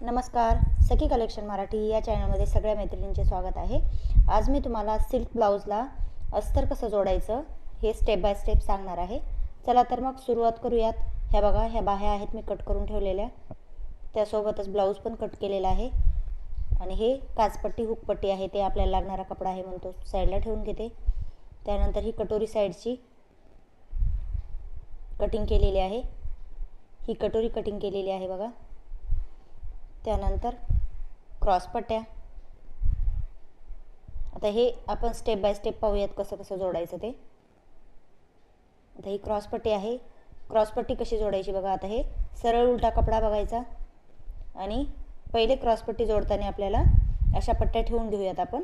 नमस्कार सखी कलेक्शन मराठी या चॅनलमध्ये सगळ्या मैत्रिणींचे स्वागत आहे. आज मी तुम्हाला सिल्क ब्लाऊजला अस्तर कसं जोडायचं हे स्टेप बाय स्टेप सांगणार आहे. चला तर मग सुरुवात करूयात. ह्या बघा ह्या बाह्या आहेत मी कट करून ठेवलेल्या. त्यासोबतच ब्लाऊज पण कट केलेला आहे. आणि हे काचपट्टी हुकपट्टी आहे ते आपल्याला लागणारा कपडा आहे म्हणतो साईडला ठेवून घेते. त्यानंतर ही कटोरी साईडची कटिंग केलेली आहे. ही कटोरी कटिंग केलेली आहे बघा. त्यानंतर क्रॉस पट्ट्या. आता हे आपण स्टेप बाय स्टेप पाहूयात कसं कसं जोडायचं ते. आता ही क्रॉस पट्टी आहे. क्रॉसपट्टी कशी जोडायची बघा आता हे सरळ उलटा कपडा बघायचा. आणि पहिले क्रॉसपट्टी जोडताना आपल्याला अशा पट्ट्या ठेवून घेऊयात आपण.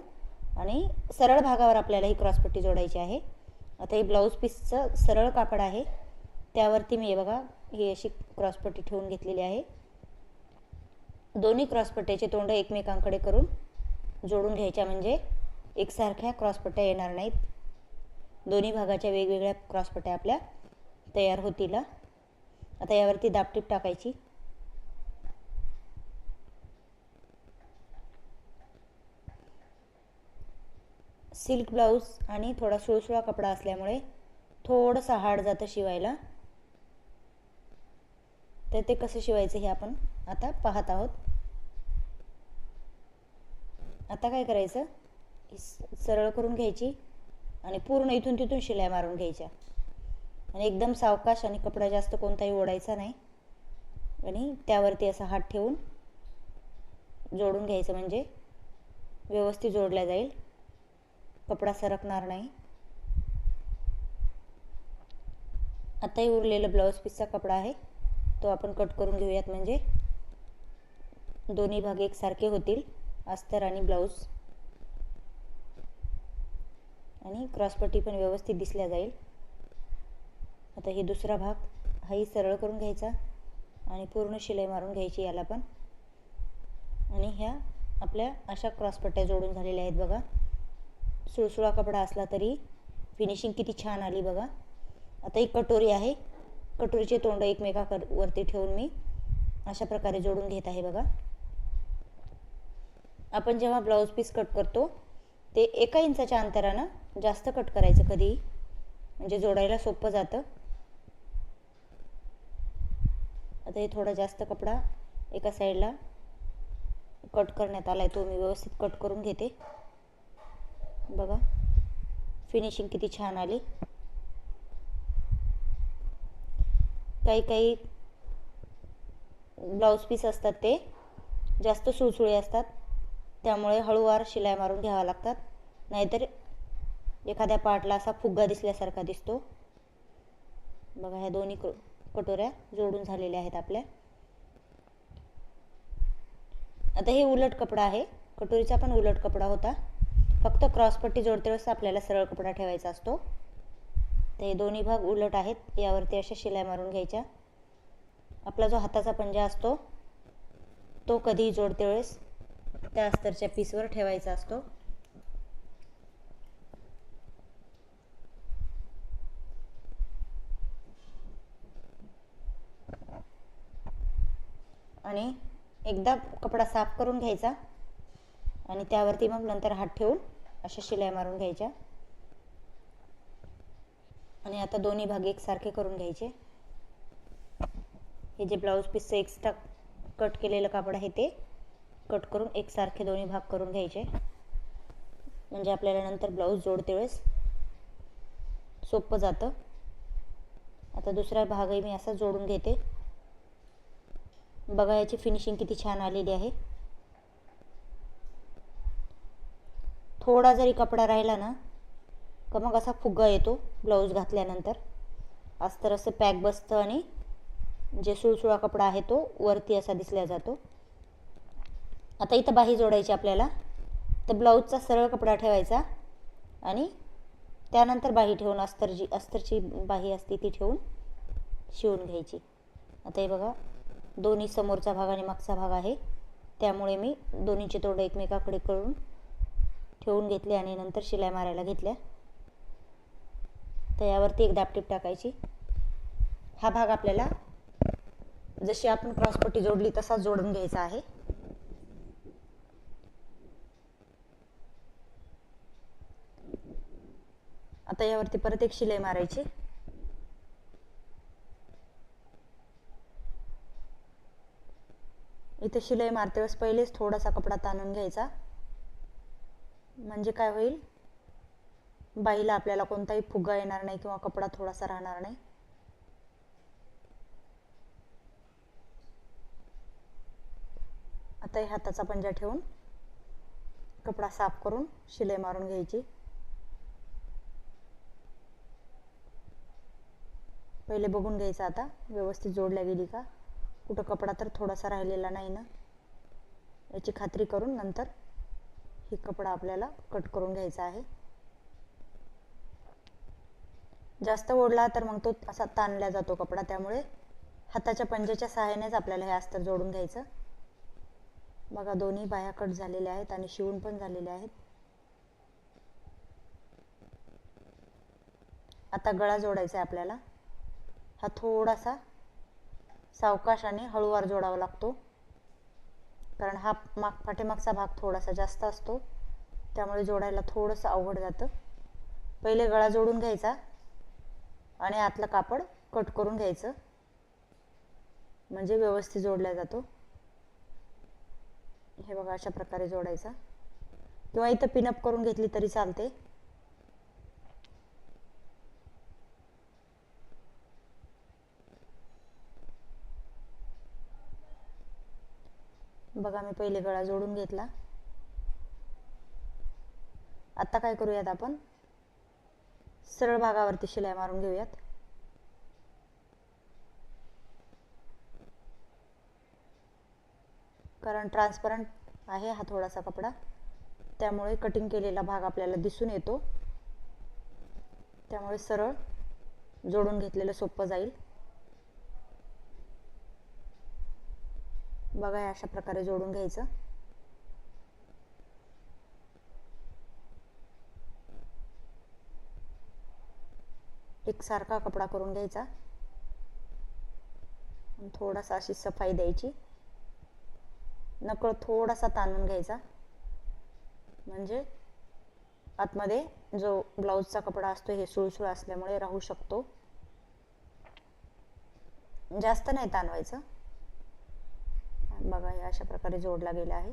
आणि सरळ भागावर आपल्याला ही क्रॉसपट्टी जोडायची आहे. आता ही ब्लाऊज पीसचं सरळ कापड आहे. त्यावरती मी हे बघा ही अशी क्रॉसपट्टी ठेवून घेतलेली आहे. दोन्ही क्रॉसपट्ट्याचे तोंड एकमेकांकडे करून जोडून घ्यायच्या म्हणजे एकसारख्या क्रॉसपट्ट्या येणार नाहीत. दोन्ही भागाच्या वेगवेगळ्या क्रॉसपट्ट्या आपल्या तयार होतील. आता यावरती दापटीप टाकायची. सिल्क ब्लाऊज आणि थोडा सुळसुळा कपडा असल्यामुळे थोडंसं हार्ड जातं शिवायला. तर ते कसं शिवायचं हे आपण आता पाहत आहोत. आता काय करायचं? सरळ करून घ्यायची आणि पूर्ण इथून तिथून शिलाई मारून घ्यायच्या. आणि एकदम सावकाश आणि कपडा जास्त कोणताही ओढायचा नाही. आणि त्यावरती असा हात ठेवून जोडून घ्यायचं म्हणजे व्यवस्थित जोडल्या जाईल. कपडा सरकणार नाही. आताही उरलेलं ब्लाऊज पीसचा कपडा आहे. तो आपण कट करून घेऊयात म्हणजे दोन्ही भाग एकसारखे होतील. अस्तर आणि ब्लाऊज. आणि क्रॉसपट्टी पण व्यवस्थित दिसल्या जाईल. आता हे दुसरा भाग हाही सरळ करून घ्यायचा आणि पूर्ण शिलाई मारून घ्यायची याला पण. आणि ह्या आपल्या अशा क्रॉसपट्ट्या जोडून झालेल्या आहेत बघा. सुळसुळा कपडा असला तरी फिनिशिंग किती छान आली बघा. आता ही कटोरी आहे. कटोरीचे तोंड एकमेकाकर वरती ठेवून मी अशा प्रकारे जोडून घेत आहे बघा. आपण जेव्हा ब्लाऊज पीस कट करतो ते एका इंचाच्या अंतरानं जास्त कट करायचं कधीही. म्हणजे जोडायला सोपं जातं. आता हे थोडा जास्त कपडा एका साईडला कट करण्यात आला आहे तो मी व्यवस्थित कट करून घेते. बघा. फिनिशिंग किती छान आली. काही काही ब्लाऊज पीस असतात ते. जास्त सुळसुळे असतात. त्यामुळे हळूवार शिलाई मारून घ्यावा लागतात. नाहीतर एखाद्या पार्टला असा फुग्गा दिसल्यासारखा दिसतो. बघा ह्या दोन्ही कटोऱ्या जोडून झालेल्या आहेत आपल्या. आता हे उलट कपडा आहे. कटोरीचा पण उलट कपडा होता. फक्त क्रॉसपट्टी जोडते वेळेस आपल्याला सरळ कपडा ठेवायचा असतो. तर हे दोन्ही भाग उलट आहेत. यावरती अशा शिलाई मारून घ्यायच्या. आपला जो हाताचा पंजा असतो तो कधीही जोडते वेळेस. त्या अस्तरच्या पीसवर ठेवायचा असतो. आणि एकदा कपडा साफ करून घ्यायचा. आणि त्यावरती मग नंतर हात ठेवून अशा शिलाई मारून घ्यायच्या. आणि आता दोन्ही भाग एकसारखे करून घ्यायचे. हे जे ब्लाऊज पीसचं एक्स्ट्रा कट केलेलं कापड आहे ते कट करून एकसारखे दोन्ही भाग करून घ्यायचे. म्हणजे आपल्याला नंतर ब्लाऊज जोडते वेळेस सोपं जातं. आता दुसरा भागही मी असा जोडून घेते. बघा याची फिनिशिंग किती छान आलेली आहे. थोडा जरी कपडा राहिला ना का मग असा फुगा येतो ब्लाऊज घातल्यानंतर. अस्तर असं पॅक बसतं आणि जे सुळसुळा कपडा आहे तो वरती असा दिसला जातो. आता इथं बाही जोडायची आपल्याला. तर ब्लाऊजचा सरळ कपडा ठेवायचा आणि त्यानंतर बाही ठेवून अस्तर जी अस्तरची बाही असते ती ठेवून शिवून घ्यायची. आता हे बघा दोन्ही समोरचा भाग आणि मागचा भाग आहे. त्यामुळे मी दोन्हीचे तोंड एकमेकाकडे करून ठेवून घेतले आणि नंतर शिलाई मारायला घेतल्या. तर यावरती एक दापटीप टाकायची. हा भाग आपल्याला जशी आपण क्रॉसपट्टी जोडली तसाच जोडून घ्यायचा आहे. आता यावरती परत एक शिलाई मारायची. इथे शिलाई मारते वेळेस पहिलेच थोडासा कपडा ताणून घ्यायचा. म्हणजे काय होईल? बाईला आपल्याला कोणताही फुगा येणार नाही किंवा कपडा थोडासा राहणार नाही. आता हाताचा पंजा ठेवून कपडा साफ करून शिलाई मारून घ्यायची. पहिले बघून घ्यायचं आता. व्यवस्थित जोडल्या गेली का? कुठं कपडा तर थोडासा राहिलेला नाही ना? याची खात्री करून नंतर ही कपडा आपल्याला कट करून घ्यायचा आहे. जास्त ओढला तर मग तो असा ताणला जातो कपडा. त्यामुळे हाताच्या पंजाच्या सहाय्यानेच आपल्याला हे अस्तर जोडून घ्यायचं. बघा दोन्ही बाया कट झालेल्या आहेत आणि शिवून पण झालेल्या आहेत. आता गळा जोडायचा आहे आपल्याला. हा थोडासा सावकाश आणि हळूवार जोडावा लागतो. कारण हा माग पाठीमागचा भाग थोडासा जास्त असतो. त्यामुळे जोडायला थोडंसं अवघड जातं. पहिले गळा जोडून घ्यायचा आणि आतलं कापड कट करून घ्यायचं. म्हणजे व्यवस्थित जोडला जातो. हे बघा अशा प्रकारे जोडायचा. किंवा इथं पिनअप करून घेतली तरी चालते. बघा मी पहिले गळा जोडून घेतला. आता काय करूयात आपण? सरळ भागावरती शिलाई मारून घेऊयात. कारण ट्रान्सपरंट आहे हा थोडासा कपडा. त्यामुळे कटिंग केलेला भाग आपल्याला दिसून येतो. त्यामुळे सरळ जोडून घेतलेलं सोपं जाईल. बघा अशा प्रकारे जोडून घ्यायचं. एकसारखा कपडा करून घ्यायचा. थोडासा अशी सफाई द्यायची. नकळ थोडासा ताणून घ्यायचा. म्हणजे आतमध्ये जो ब्लाऊजचा कपडा असतो हे सुळसुळ असल्यामुळे राहू शकतो. जास्त नाही ताणवायचं. बघा हे अशा प्रकारे जोडला गेला आहे.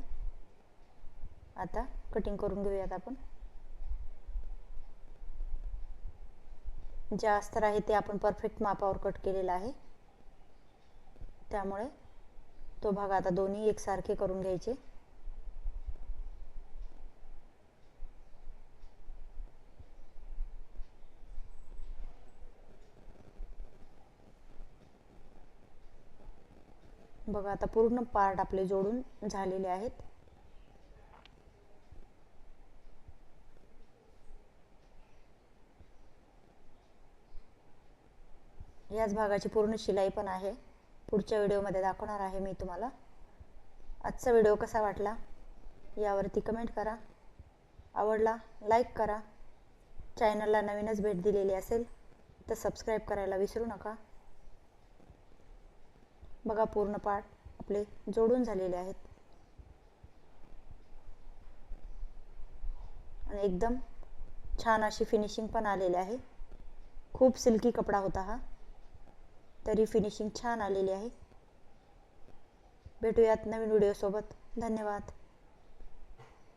आता कटिंग करून घेऊयात आपण. जे अस्तर आहे ते आपण परफेक्ट मापावर कट केलेलं आहे. त्यामुळे तो भाग आता दोन्ही एकसारखे करून घ्यायचे. बघा आता पूर्ण पार्ट आपले जोडून झालेले आहेत. याच भागाची पूर्ण शिलाई पण आहे. पुढच्या व्हिडिओमध्ये दाखवणार आहे मी तुम्हाला. आजचा व्हिडिओ कसा वाटला यावरती कमेंट करा. आवडला लाईक करा. चॅनलला नवीनच भेट दिलेली असेल तर सबस्क्राईब करायला विसरू नका. बघा पूर्ण पाठ आपले जोडून झालेले आहेत. आणि एकदम छान अशी फिनिशिंग पण आलेली आहे. खूप सिल्की कपडा होता हा. तरी फिनिशिंग छान आलेली आहे. भेटूयात नवीन व्हिडिओसोबत धन्यवाद.